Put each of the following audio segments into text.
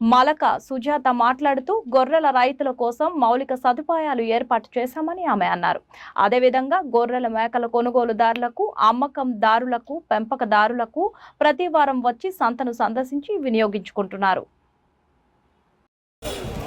Malaka Sujatha మాట్లాడుతూ గొర్రెల రైతుల కోసం మౌలిక సదుపాయాలు ఏర్పాటు చేశామని ఆమె అన్నారు. అదేవిధంగా గొర్రెల మేకల కొనుగోలుదారులకు అమ్మకందారులకు పెంపకదారులకు ప్రతి వారం వచ్చి సంతను సందర్శించి వినియోగించుకుంటున్నారు.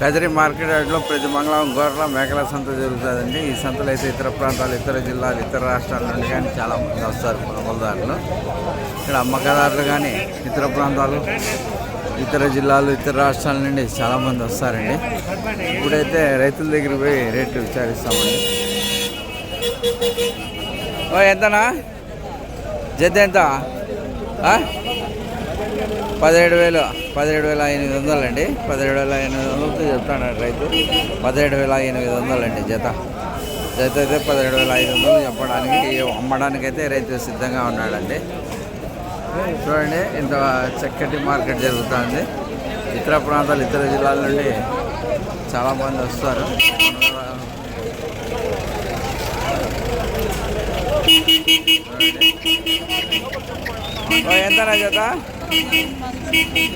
కదిరి మార్కెట్ యార్డ్లో ప్రతి మంగళవారం గొర్రెల మేకల సంత జరుగుతుందండి. ఈ సంతలో అయితే ఇతర ప్రాంతాలు ఇతర జిల్లాలు ఇతర రాష్ట్రాల నుండి కానీ చాలామంది వస్తారు కొనుగోలుదారులు. ఇక్కడ అమ్మకదారులు కానీ ఇతర ప్రాంతాలు ఇతర జిల్లాలు ఇతర రాష్ట్రాల నుండి చాలామంది వస్తారండి. ఇప్పుడైతే రైతుల దగ్గరికి పోయి రేట్లు విచారిస్తామండి. ఓ ఎంతనా? జత ఎంత? పదిహేడు వేలు పదిహేడు వేల ఎనిమిది వందలు అండి పదిహేడు వేల ఎనిమిది వందలతో చెప్తాడు రైతు. పదిహేడు వేల ఎనిమిది వందలు అండి జత. జత అయితే పదిహేడు వేల ఐదు వందలు చెప్పడానికి అమ్మడానికి అయితే రైతు సిద్ధంగా ఉన్నాడండి. చూడండి ఇంత చక్కటి మార్కెట్ జరుగుతుంది. ఇతర ప్రాంతాలు ఇతర జిల్లాల నుండి చాలామంది వస్తారు. ఎంత జత?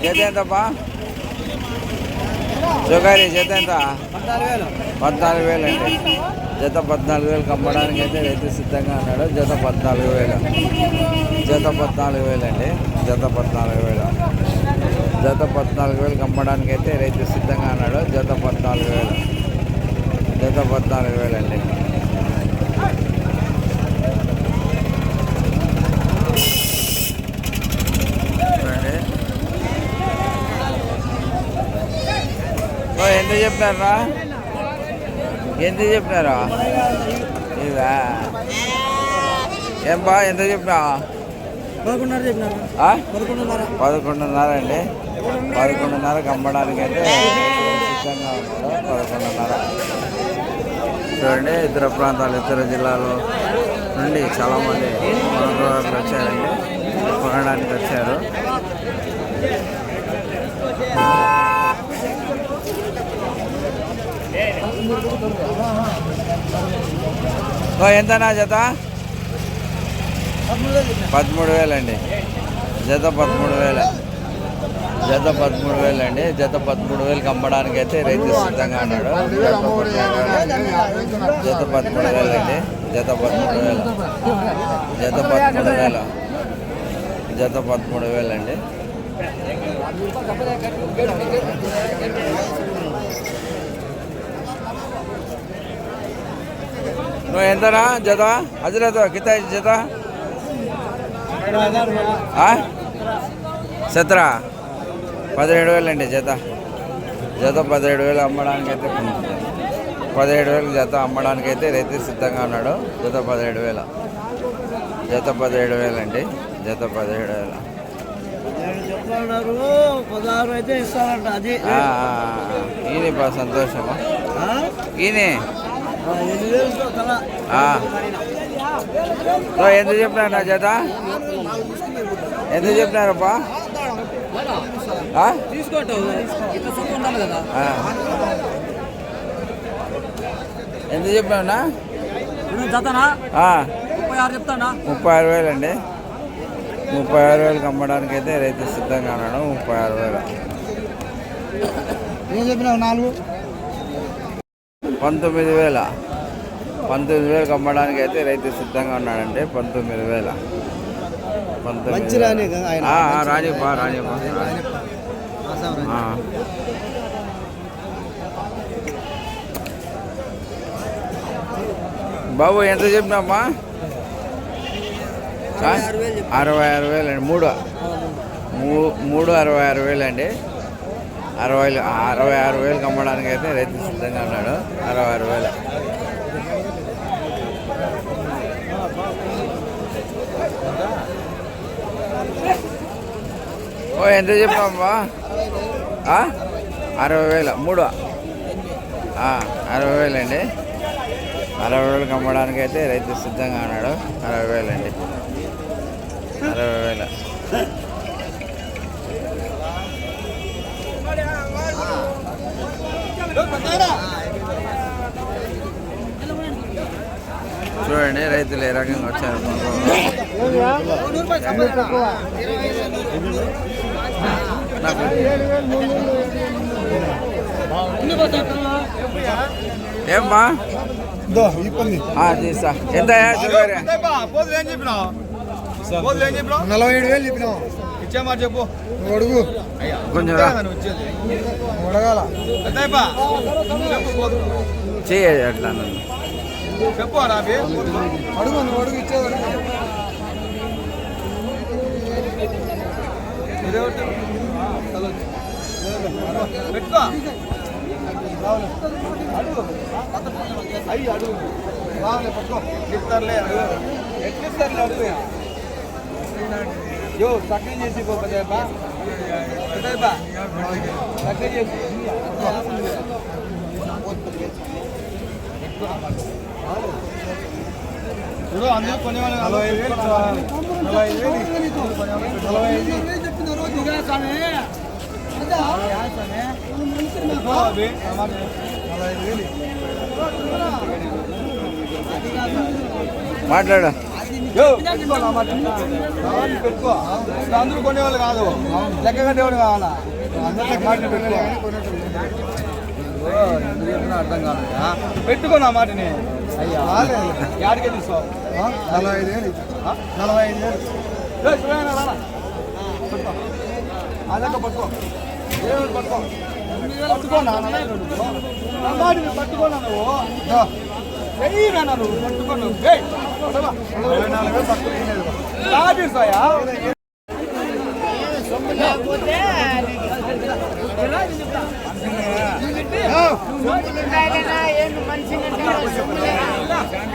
జత ఎంతప్పా? జోగారి జత ఎంత? పద్నాలుగు వేలు అండి. జత పద్నాలుగు వేలు అమ్మడానికి అయితే రైతు సిద్ధంగా ఉన్నాడు. జత పద్నాలుగు వేలు. జత పద్నాలుగు వేలు అండి. జత పద్నాలుగు వేలు. జత పద్నాలుగు వేలు అమ్మడానికి అయితే రైతు సిద్ధంగా ఉన్నాడు. జత పద్నాలుగు వేలు. జత పద్నాలుగు వేలు అండి. ఓ ఎంత చెప్పారా ఎంత చెప్పినారా? ఇవా? ఏం బా ఎంత చెప్పినా పదకొండున్నర చెప్పినారు? పదకొండున్నర. పదకొండున్నర అండి. పదకొండున్నరకు అమ్మడానికి అయితే సిద్ధంగా పదకొండున్నర. చూడండి ఇతర ప్రాంతాలు ఇతర జిల్లాలు నుండి చాలామంది కొనుగోలు వచ్చారండి. కొనడానికి వచ్చారు. ఎంతనా జత పదమూడు వేలండి జత? పదమూడు వేల జత పదమూడు వేలు అండి జత పదమూడు వేలు అమ్మడానికి అయితే రైతు సిద్ధంగా ఉన్నాడు. జత పదమూడు వేలు. జత పదమూడు వేలు అండి జత పదమూడు వేలు జత పదమూడు వేలు జత పదమూడు వేలు అండి నువ్వు ఎంతనా? జత? అదిలేదు కితా జత? సత్రా? పదిహేడు వేలు అండి జత. జత పదిహేడు వేలు అమ్మడానికి అయితే పదిహేడు వేలు జత అమ్మడానికి అయితే రైతు సిద్ధంగా ఉన్నాడు. జత పదిహేడు వేల. జత పదిహేడు వేలు అండి. జత పదిహేడు వేల. పదహారు అయితే ఇస్తారంట అది. ఈయన బా సంతోషమా? ఈయన? ఎంత చెప్పినారు నా ఎంత చెప్పినారప్పా ఎంత చెప్పినా ముప్పై ఆరు ముప్పై ఆరు వేలు అండి ముప్పై ఆరు వేలకు అమ్మడానికి అయితే రైతు సిద్ధంగా ఉన్నాడు. ముప్పై ఆరు వేలు. ఏం చెప్పినావు? నాలుగు. పంతొమ్మిది వేల. పంతొమ్మిది వేలకు అమ్మడానికి అయితే రైతు సిద్ధంగా ఉన్నాడండి పంతొమ్మిది వేల. పంతొమ్మిది. ఆ. బాబు ఎంత చెప్పినామ్మా? అరవై ఆరు వేలు అండి మూడు. మూ- మూడు అరవై ఆరు వేలు అండి అరవై అరవై ఆరు వేలకు అమ్మడానికి అయితే రైతు సిద్ధంగా ఉన్నాడు. అరవై ఆరు వేలు. ఓ ఎంత చెప్పామ్మా అరవై వేలు మూడు. అరవై వేలండి. అరవై వేలకు అమ్మడానికి అయితే రైతు సిద్ధంగా ఉన్నాడు. అరవై వేలండి. అరవై వేల. చూడండి రైతులు ఏ రకంగా వచ్చారు? ఎంత ఏం పోతులు ఏం చెప్పినావు? నలభై ఏడు వేలు చెప్పినావు. ఇచ్చామాట చెప్పు. నువ్వు అడుగు కొంచెం రా. నువ్వు ఇచ్చేది నువ్వు అడగాల పెద్దయ్యప్పా, చెప్పు పోతులు. చేయ అట్లా నన్ను. చెప్పు రాబి అడుగు నువ్వు అడుగు ఇచ్చేది. పెట్టుకో. అయ్యి అడుగు. రావులే పట్టుకో. ఇస్తారులే అడుగు. ఎట్లిస్తారులే అడుగు. యో చక్కగా చేసి పో పెద్దయ్యప్పా. పెద్దయ్యప్పా. చక్కగా చేసి. ఇప్పుడు అందరూ కొనేవాళ్ళు నలభై ఐదు వేలు నలభై ఐదు వేలు నలభై ఐదు వేలు చెప్తున్నారు దిగా స్వామి. నలభై ఐదు వేలు మాట్లాడు. యో, పెట్టుకో. కావాలి, అందరూ కొనేవాళ్ళు కాదు. లెక్క కట్టేవాళ్ళు కావాలా? అందరూ లెక్క మాట పెట్టుకో. ఓ, ఎందుకు చెప్పినా అర్థం కాదు ఆ? పెట్టుకో నా మాటని. అయ్యా యాడికే తీసుకో. నలభై ఐదు వేలు. నలభై ఐదు వేలు. పట్టుకో. దేవుడు పట్టుకో. పట్టుకో. నా నా మాటని పట్టుకో నువ్వు. దో. వెయ్యి నా నువ్వు. పట్టుకో నువ్వు.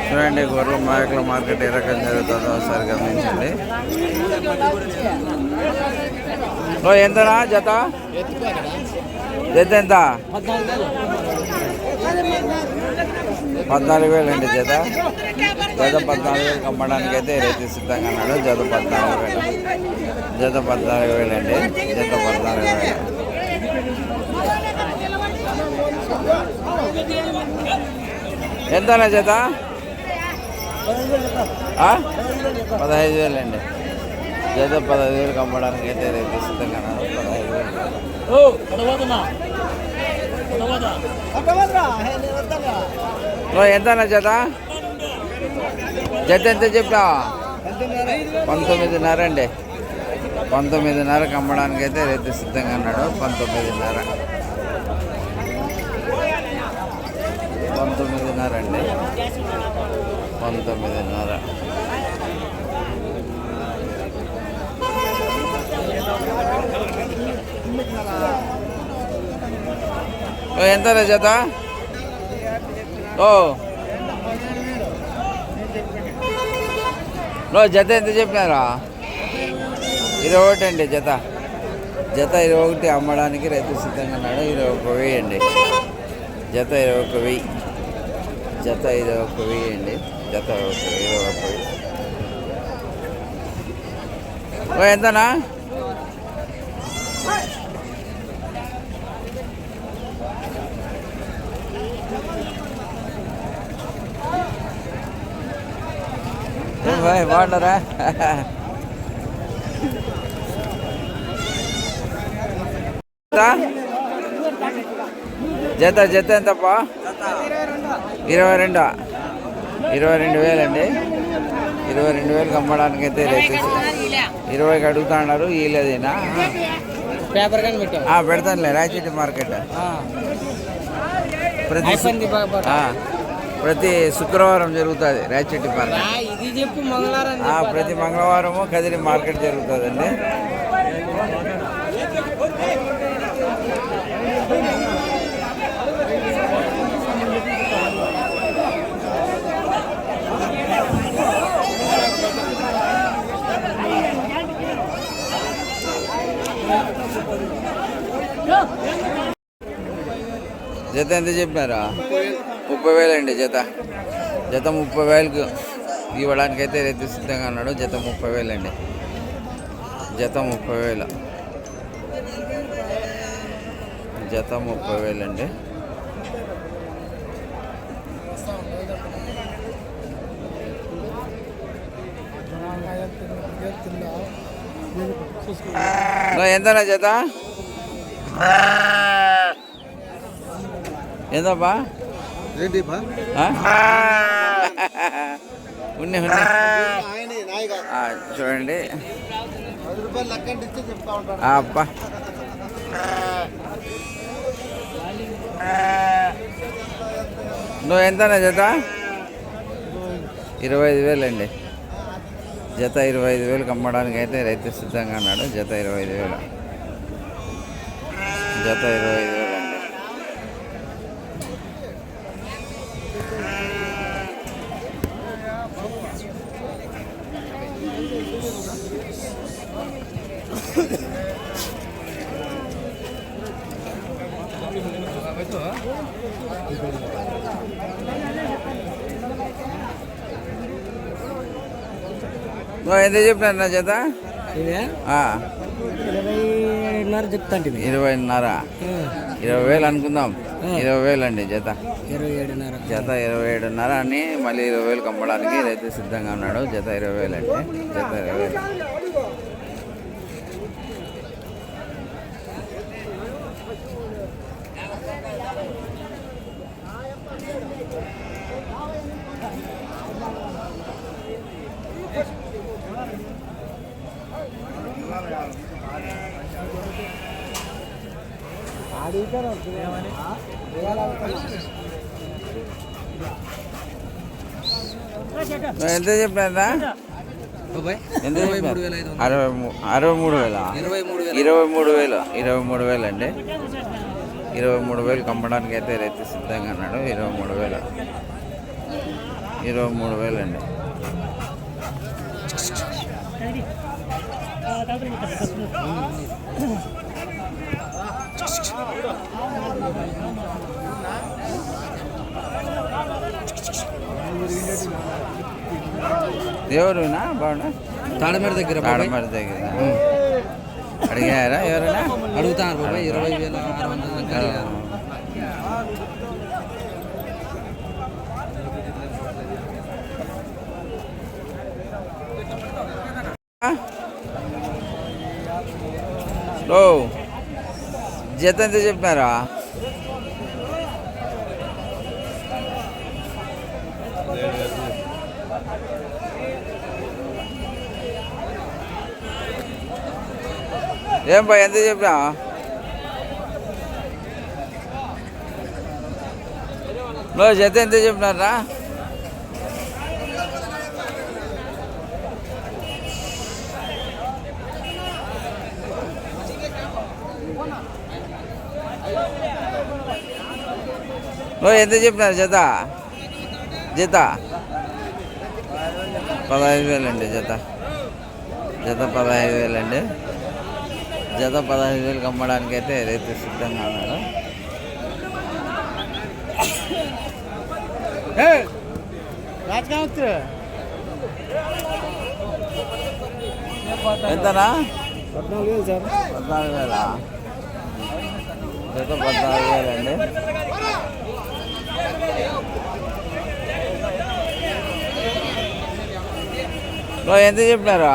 చూడండి గొర్రెల మేకల మార్కెట్ ఏ రకం జరుగుతుందో ఒకసారి గమనించండి. ఎంతనా జత? జత ఎంత? పద్నాలుగు వేలండి జత. జత పద్నాలుగు వేలు అమ్మడానికి అయితే రైతు సిద్ధంగా అన్నాడు జత పద్నాలుగు వేలు. జత పద్నాలుగు వేలు అండి. జత పద్నాలుగు వేలు. ఎంతనా జత? పదహైదు వేలు అండి. జత పదహైదు వేలకు అమ్మడానికి అయితే రైతు సిద్ధంగా అన్నాడు పదహైదు వేలు. ఓ ఎంతనా జత? జత ఎంత చెప్తావా పంతొమ్మిదిన్నర అండి. పంతొమ్మిదిన్నరకు అమ్మడానికి అయితే రైతు సిద్ధంగా అన్నాడు పంతొమ్మిదిన్నర. పంతొమ్మిదిన్నర అండి. పంతొమ్మిదిన్నర. ఓ ఎంత జత? ఓ. నువ్వు జత ఎంత చెప్పినారా? ఇరవై ఒకటి అండి జత. జత ఇరవై ఒకటి అమ్మడానికి రైతు సిద్ధంగా ఉన్నాడు ఇరవై ఒక వెయ్యి అండి. జత ఇరవై ఒక వెయ్యి. జత ఇరవై ఒక వెయ్యి అండి. జత ఒక ఇరవై ఒక వెయ్యి. ఓ ఎంతనా? బాయ్ బాగున్నారా జత జత ఎంతప్పా ఇరవై రెండు ఇరవై రెండు వేలండి ఇరవై రెండు వేలకు అమ్మడానికి అయితే రైతు ఇరవైకి అడుగుతా ఉన్నారు వీలేదేనా పేపర్ కానీ పెట్టావు ఆ, పెడతానులే రాయచీటి మార్కెట్. ప్రతి ప్రతి శుక్రవారం జరుగుతుంది రాయచీటి మార్కెట్. ప్రతి మంగళవారము కదిరి మార్కెట్ జరుగుతుందండి. జత ఎంత చెప్పినారా? ముప్పై వేలు అండి జత. జత ముప్పై వేలకు ఇవ్వడానికి అయితే రైతు సిద్ధంగా ఉన్నాడు. జత ముప్పై వేలు అండి జత ముప్పై వేలు. జత ముప్పై వేలు అండి నువ్వు ఎంతనా జత? ఎంతప్పా ఏంటి? ఉన్నాయి ఉన్నాయి ఆయన నాయగా. ఆ, చూడండి. పది రూపాయలు లెక్కంటే ఇచ్చి చెప్తా ఉంటాడు. ఆ, అబ్బా. నువ్వు ఎంతనా జత? ఇరవై ఐదు వేలు అండి జత ఇరవై ఐదు వేలకు అమ్మడానికి అయితే రైతు సిద్ధంగా అన్నాడు జత ఇరవై ఐదు వేలు. జత ఇరవై నువ్వు ఎంత చెప్పినారు నా ఆ, ఇరవైన్నర చెప్తాంటి ఇరవైన్నర. ఇరవై వేలు అనుకుందాం. ఇరవై వేలు అండి జత ఇరవై ఏడున్నర జత ఇరవై ఏడున్నర అని మళ్ళీ ఇరవై వేలు కమ్మడానికి రైతు సిద్ధంగా ఉన్నాడు. జత ఇరవై వేలు అండి. జత ఇరవై వేలు. ఎంత చెప్పారా అరవై అరవై మూడు వేల ఇరవై మూడు ఇరవై మూడు వేలు. ఇరవై మూడు వేలు అండి. ఇరవై మూడు వేలు కమ్మడానికి అయితే రైతు సిద్ధంగా అన్నాడు ఇరవై మూడు వేలు. ఇరవై మూడు వేలు అండి. ఎవరునా బాగున్నా తాడమేడ దగ్గర ఆడమరి దగ్గర అడిగారా ఎవరైనా అడుగుతాను బాబాయ్ ఇరవై వేల ఆరు వందల ఓ. జత ఎంత చెప్పినారా? ఏం బా ఎంత చెప్పినా? నువ్వు జత ఎంత చెప్పినారా? ఎంత చెప్పినారు జత? జత? పదహైదు వేలు అండి జత. జత పదహైదు వేలు అండి జత పదహైదు వేలకు అమ్మడానికి అయితే రైతు సిద్ధంగా ఉన్నారు. ఎంతనా? పద్నాలుగు వేలు సార్. పద్నాలుగు వేల? జత పద్నాలుగు వేలు అండి నువ్వు ఎంత చెప్పినారు?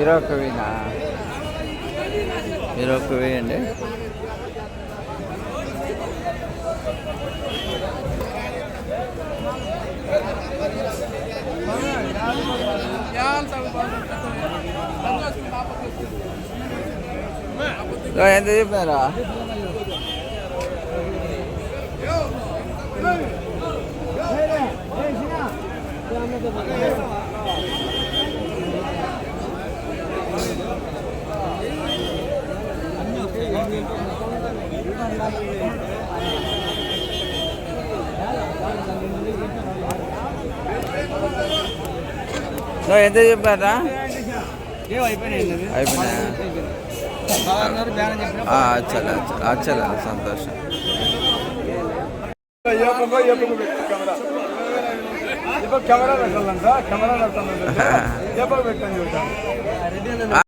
ఇరవై ఒక్క వెయ్యినా ఇరవై ఒక్క వెయ్యి అండి ఎంత చెప్పినారా? నువ్వు ఎంత చెప్పారా? అయిపోయినా చల చల సంతోషం. కెమెరా పెట్టాలంట కెమెరా పెట్టాలంట పెట్టని